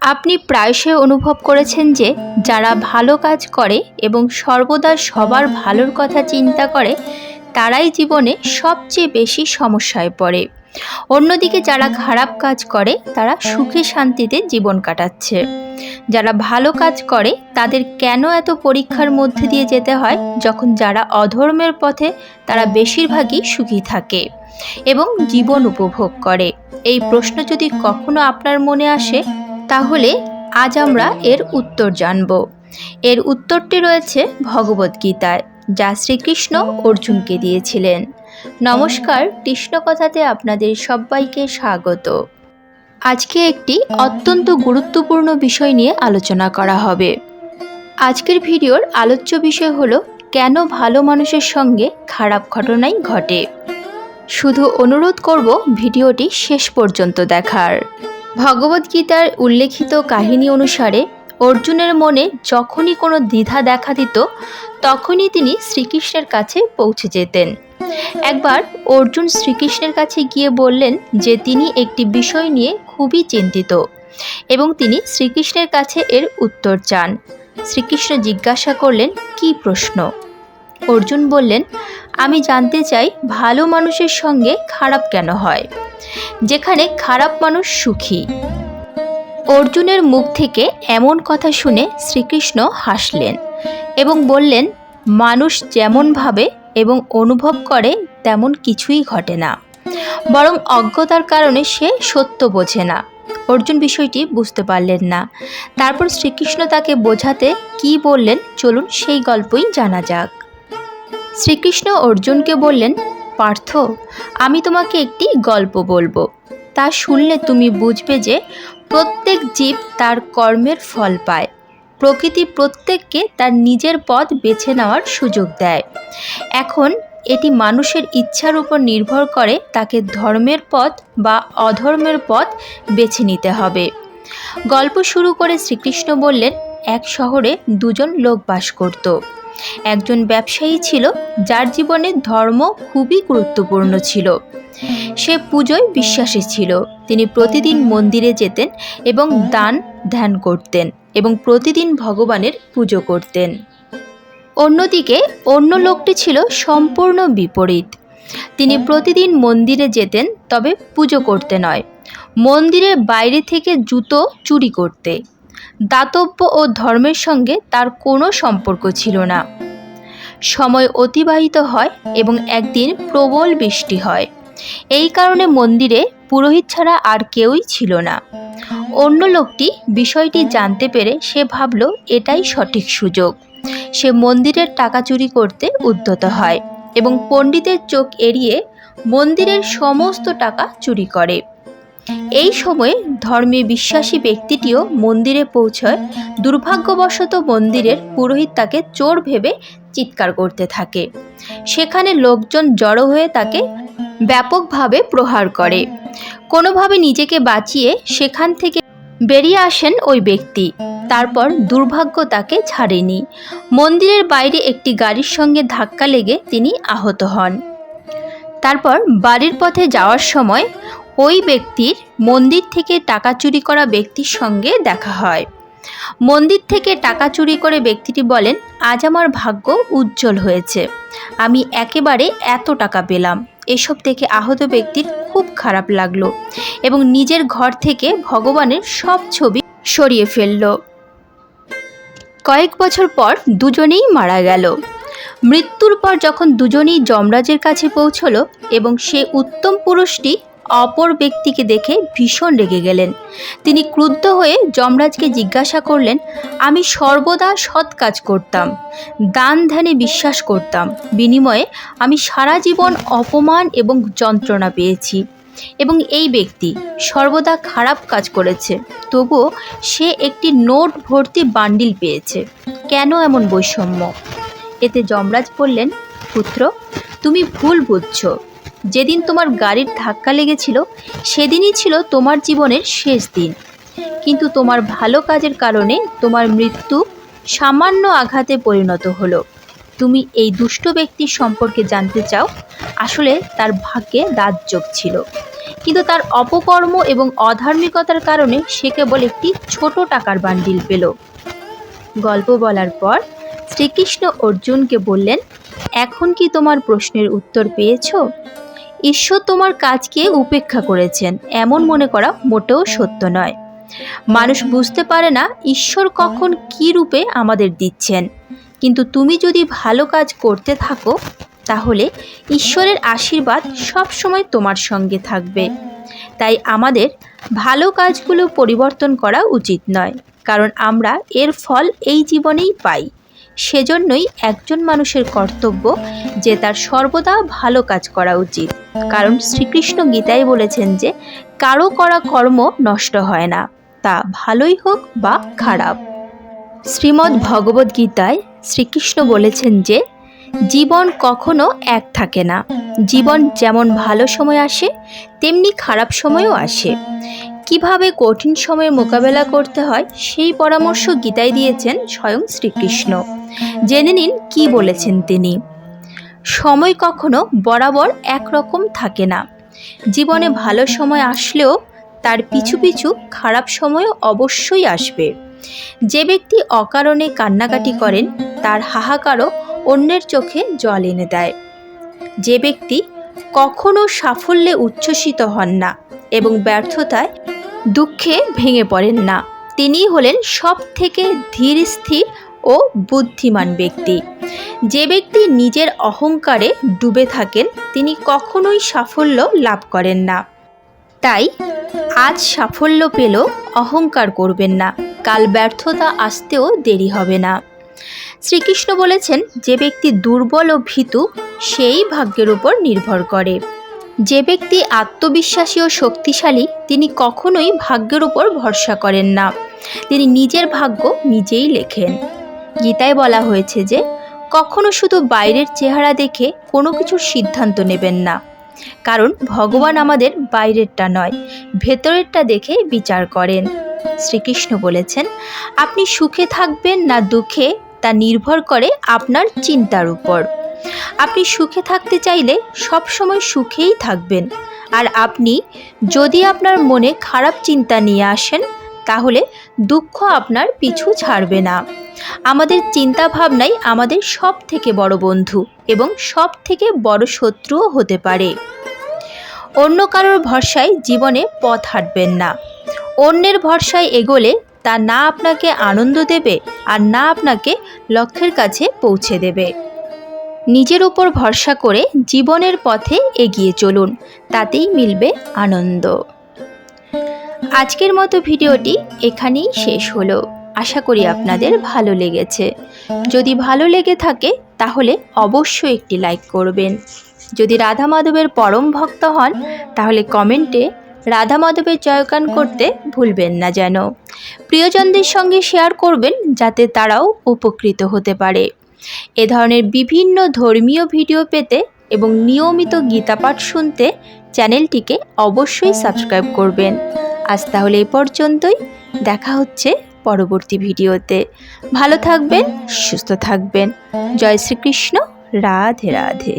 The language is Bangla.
আপনি প্রায়শই অনুভব করেছেন যে যারা ভালো কাজ করে এবং সর্বদা সবার ভালোর কথা চিন্তা করে, তারাই জীবনে সবচেয়ে বেশি সমস্যায় পড়ে। অন্যদিকে যারা খারাপ কাজ করে, তারা সুখে শান্তিতে জীবন কাটাচ্ছে। যারা ভালো কাজ করে, তাদের কেন এত পরীক্ষার মধ্যে দিয়ে যেতে হয়? যখন যারা অধর্মের পথে, তারা বেশিরভাগই সুখী থাকে এবং জীবন উপভোগ করে। এই প্রশ্ন যদি কখনো আপনার মনে আসে তাহলে আজ আমরা এর উত্তর জানব। এর উত্তরটি রয়েছে ভগবদ্গীতায় যা শ্রীকৃষ্ণ অর্জুনকে দিয়েছিলেন। নমস্কার, কৃষ্ণ কথাতে আপনাদের সবাইকে স্বাগত। আজকে একটি অত্যন্ত গুরুত্বপূর্ণ বিষয় নিয়ে আলোচনা করা হবে। আজকের ভিডিওর আলোচ্য বিষয় হলো, কেন ভালো মানুষের সঙ্গে খারাপ ঘটনাই ঘটে? শুধু অনুরোধ করব ভিডিওটি শেষ পর্যন্ত দেখার। ভগবদ্গীতার উল্লেখিত কাহিনী অনুসারে অর্জুনের মনে যখনই কোনো দ্বিধা দেখা দিত, তখনই তিনি শ্রীকৃষ্ণের কাছে পৌঁছে যেতেন। একবার অর্জুন শ্রীকৃষ্ণের কাছে গিয়ে বললেন যে তিনি একটি বিষয় নিয়ে খুবই চিন্তিত এবং তিনি শ্রীকৃষ্ণের কাছে এর উত্তর চান। শ্রীকৃষ্ণ জিজ্ঞাসা করলেন, কী প্রশ্ন? অর্জুন বললেন, আমি জানতে চাই, ভালো মানুষের সঙ্গে খারাপ কেন হয়? যেখানে খারাপ মানুষ সুখী। অর্জুনের মুখ থেকে এমন কথা শুনে শ্রীকৃষ্ণ হাসলেন এবং বললেন, মানুষ যেমন ভাবে এবং অনুভব করে, তেমন কিছুই ঘটে না। বরং অজ্ঞতার কারণে সে সত্য বোঝে না অর্জুন বিষয়টি বুঝতে পারলেন না। তারপর শ্রীকৃষ্ণ তাকে বোঝাতে কি বললেন, চলুন সেই গল্পই জানা যাক। শ্রীকৃষ্ণ অর্জুনকে বললেন পার্থ, আমি তোমাকে একটি গল্প বলব। তা শুনলে তুমি বুঝবে যে প্রত্যেক জীব তার কর্মের ফল পায়। প্রকৃতি প্রত্যেককে তার নিজের পথ বেছে নেওয়ার সুযোগ দেয়। এখন এটি মানুষের ইচ্ছার উপর নির্ভর করে তাকে ধর্মের পথ বা অধর্মের পথ বেছে নিতে হবে। গল্প শুরু করে শ্রীকৃষ্ণ বললেন, এক শহরে দুজন লোক বাস করত। একজন ব্যবসায়ী ছিল যার জীবনে ধর্ম খুবই গুরুত্বপূর্ণ ছিল। সে পুজোয় বিশ্বাসী ছিল। তিনি প্রতিদিন মন্দিরে যেতেন এবং দান ধ্যান করতেন এবং প্রতিদিন ভগবানের পুজো করতেন। অন্যদিকে অন্য লোকটি ছিল সম্পূর্ণ বিপরীত। তিনি প্রতিদিন মন্দিরে যেতেন, তবে পুজো করতে নয়। মন্দিরের বাইরে থেকে জুতো চুরি করতে। দাতব্য ও ধর্মের সঙ্গে তার কোনো সম্পর্ক ছিল না। সময় অতিবাহিত হয় এবং একদিন প্রবল বৃষ্টি হয়। এই কারণে মন্দিরে পুরোহিত ছাড়া আর কেউই ছিল না। অন্য লোকটি বিষয়টি জানতে পেরে সে ভাবল, এটাই সঠিক সুযোগ। সে মন্দিরের টাকা চুরি করতে উদ্যত হয় এবং পণ্ডিতের চোখ এড়িয়ে মন্দিরের সমস্ত টাকা চুরি করে। এই সময়ে ধর্মে বিশ্বাসী ব্যক্তিটিও মন্দিরে পৌঁছয়, দুর্ভাগ্যবশত মন্দিরের পুরোহিত তাকে চোর ভেবে চিৎকার করতে থাকে। সেখানে লোকজন জড়ো হয়ে তাকে ব্যাপকভাবে প্রহার করে। কোনোভাবে নিজেকে বাঁচিয়ে সেখান থেকে বেরিয়ে আসেন ওই ব্যক্তি। তারপর দুর্ভাগ্য তাকে ছাড়েনি। মন্দিরের বাইরে একটি গাড়ির সঙ্গে ধাক্কা লেগে তিনি আহত হন। তারপর বাড়ির পথে যাওয়ার সময় ওই ব্যক্তির মন্দির থেকে টাকা চুরি করা ব্যক্তির সঙ্গে দেখা হয়। মন্দির থেকে টাকা চুরি করে ব্যক্তিটি বলেন, আজ আমার ভাগ্য উজ্জ্বল হয়েছে। আমি একেবারে এত টাকা পেলাম। এসব দেখে আহত ব্যক্তির খুব খারাপ লাগল এবং নিজের ঘর থেকে ভগবানের সব ছবি সরিয়ে ফেলল। কয়েক বছর পর দুজনেই মারা গেল। মৃত্যুর পর যখন দুজনেই যমরাজের কাছে পৌঁছলো এবং সে উত্তম পুরুষটি অপর ব্যক্তিকে দেখে ভীষণ রেগে গেলেন। তিনি ক্রুদ্ধ হয়ে যমরাজকে জিজ্ঞাসা করলেন, আমি সর্বদা সৎ কাজ করতাম, দান ধ্যানে বিশ্বাস করতাম, বিনিময়ে আমি সারা জীবন অপমান এবং যন্ত্রণা পেয়েছি। এবং এই ব্যক্তি সর্বদা খারাপ কাজ করেছে, তবুও সে একটি নোট ভর্তি বান্ডিল পেয়েছে। কেন এমন বৈষম্য? এতে যমরাজ বললেন, পুত্র, তুমি ভুল বুঝছ। যেদিন তোমার গাড়ির ধাক্কা লেগেছিল, সেদিনই ছিল তোমার জীবনের শেষ দিন। কিন্তু তোমার ভালো কাজের কারণে তোমার মৃত্যু সামান্য আঘাতে পরিণত হলো। তুমি এই দুষ্ট ব্যক্তির সম্পর্কে জানতে চাও, আসলে তার ভাগ্যে রাজযোগ ছিল। কিন্তু তার অপকর্ম এবং অধার্মিকতার কারণে সে কেবল একটি ছোট টাকার বান্ডিল পেল। গল্প বলার পর শ্রীকৃষ্ণ অর্জুনকে বললেন, এখন কি তোমার প্রশ্নের উত্তর পেয়েছ? ঈশ্বর তোমার কাজকে উপেক্ষা করেছেন। এমন মনে করা মোটেও সত্য নয়। মানুষ বুঝতে পারে না ঈশ্বর কখন কী রূপে আমাদের দিচ্ছেন। কিন্তু তুমি যদি ভালো কাজ করতে থাকো, তাহলে ঈশ্বরের আশীর্বাদ সব সময় তোমার সঙ্গে থাকবে। তাই আমাদের ভালো কাজগুলো পরিবর্তন করা উচিত নয়, কারণ আমরা এর ফল এই জীবনেই পাই। সেজন্যই একজন মানুষের কর্তব্য যে তার সর্বদা ভালো কাজ করা উচিত। কারণ শ্রীকৃষ্ণ গীতায় বলেছেন যে, কারও করা কর্ম নষ্ট হয় না, তা ভালোই হোক বা খারাপ। শ্রীমদ্ ভগবদ্ গীতায় শ্রীকৃষ্ণ বলেছেন যে, জীবন কখনো এক থাকে না। জীবন যেমন ভালো সময় আসে, তেমনি খারাপ সময়ও আসে। কীভাবে কঠিন সময়ের মোকাবেলা করতে হয় সেই পরামর্শ গীতায় দিয়েছেন স্বয়ং শ্রীকৃষ্ণ। জেনে নিন কি বলেছেন তিনি। সময় কখনো বরাবর একরকম থাকে না। জীবনে ভালো সময় আসলেও তার পিছু পিছু খারাপ সময়ও অবশ্যই আসবে। যে ব্যক্তি অকারণে কান্নাকাটি করেন, তার হাহাকারও অন্যের চোখে জল এনে দেয়। যে ব্যক্তি কখনো সাফল্যে উচ্ছ্বসিত হন না এবং ব্যর্থতায় দুঃখে ভেঙে পড়েন না। তিনি হলেন সব থেকে ধীর স্থির ও বুদ্ধিমান ব্যক্তি। যে ব্যক্তি নিজের অহংকারে ডুবে থাকেন, তিনি কখনোই সাফল্য লাভ করেন না। তাই আজ সাফল্য পেল অহংকার করবেন না। কাল ব্যর্থতা আসতেও দেরি হবে না। শ্রীকৃষ্ণ বলেছেন, যে ব্যক্তি দুর্বল ও ভীতু, সেই ভাগ্যের উপর নির্ভর করে। যে ব্যক্তি আত্মবিশ্বাসী ও শক্তিশালী, তিনি কখনোই ভাগ্যের উপর ভরসা করেন না। তিনি নিজের ভাগ্য নিজেই লেখেন। গীতায় বলা হয়েছে যে, কখনো শুধু বাইরের চেহারা দেখে কোনো কিছুর সিদ্ধান্ত নেবেন না। কারণ ভগবান আমাদের বাইরেরটা নয়, ভেতরেরটা দেখে বিচার করেন। শ্রীকৃষ্ণ বলেছেন, আপনি সুখে থাকবেন না দুঃখে, তা নির্ভর করে আপনার চিন্তার উপর। আপনি সুখে থাকতে চাইলে সব সময় সুখেই থাকবেন। আর আপনি যদি আপনার মনে খারাপ চিন্তা নিয়ে আসেন, তাহলে দুঃখ আপনার পিছু ছাড়বে না। আমাদের চিন্তা ভাবনাই আমাদের সব থেকে বড় বন্ধু এবং সব থেকে বড় শত্রুও হতে পারে। অন্য কারোর ভরসায় জীবনে পথ হাঁটবেন না। অন্যের ভরসায় এগোলে তা না আপনাকে আনন্দ দেবে আর না আপনাকে লক্ষ্যের কাছে পৌঁছে দেবে। নিজের উপর ভরসা করে জীবনের পথে এগিয়ে চলুন। তাতেই মিলবে আনন্দ। আজকের মতো ভিডিওটি এখানেই শেষ হলো। আশা করি আপনাদের ভালো লেগেছে। যদি ভালো লেগে থাকে, তাহলে অবশ্যই একটি লাইক করবেন। যদি রাধা মাধবের পরম ভক্ত হন, তাহলে কমেন্টে রাধা মাধবের জয়গান করতে ভুলবেন না যেন। প্রিয়জনদের সঙ্গে শেয়ার করবেন, যাতে তারাও উপকৃত হতে পারে। এ ধরনের বিভিন্ন ধর্মীয় ভিডিও পেতে এবং নিয়মিত গীতাপাঠ শুনতে চ্যানেলটিকে অবশ্যই সাবস্ক্রাইব করবেন। আজ তাহলে এ পর্যন্তই। দেখা হচ্ছে পরবর্তী ভিডিওতে। ভালো থাকবেন, সুস্থ থাকবেন। জয় শ্রীকৃষ্ণ। রাধে রাধে।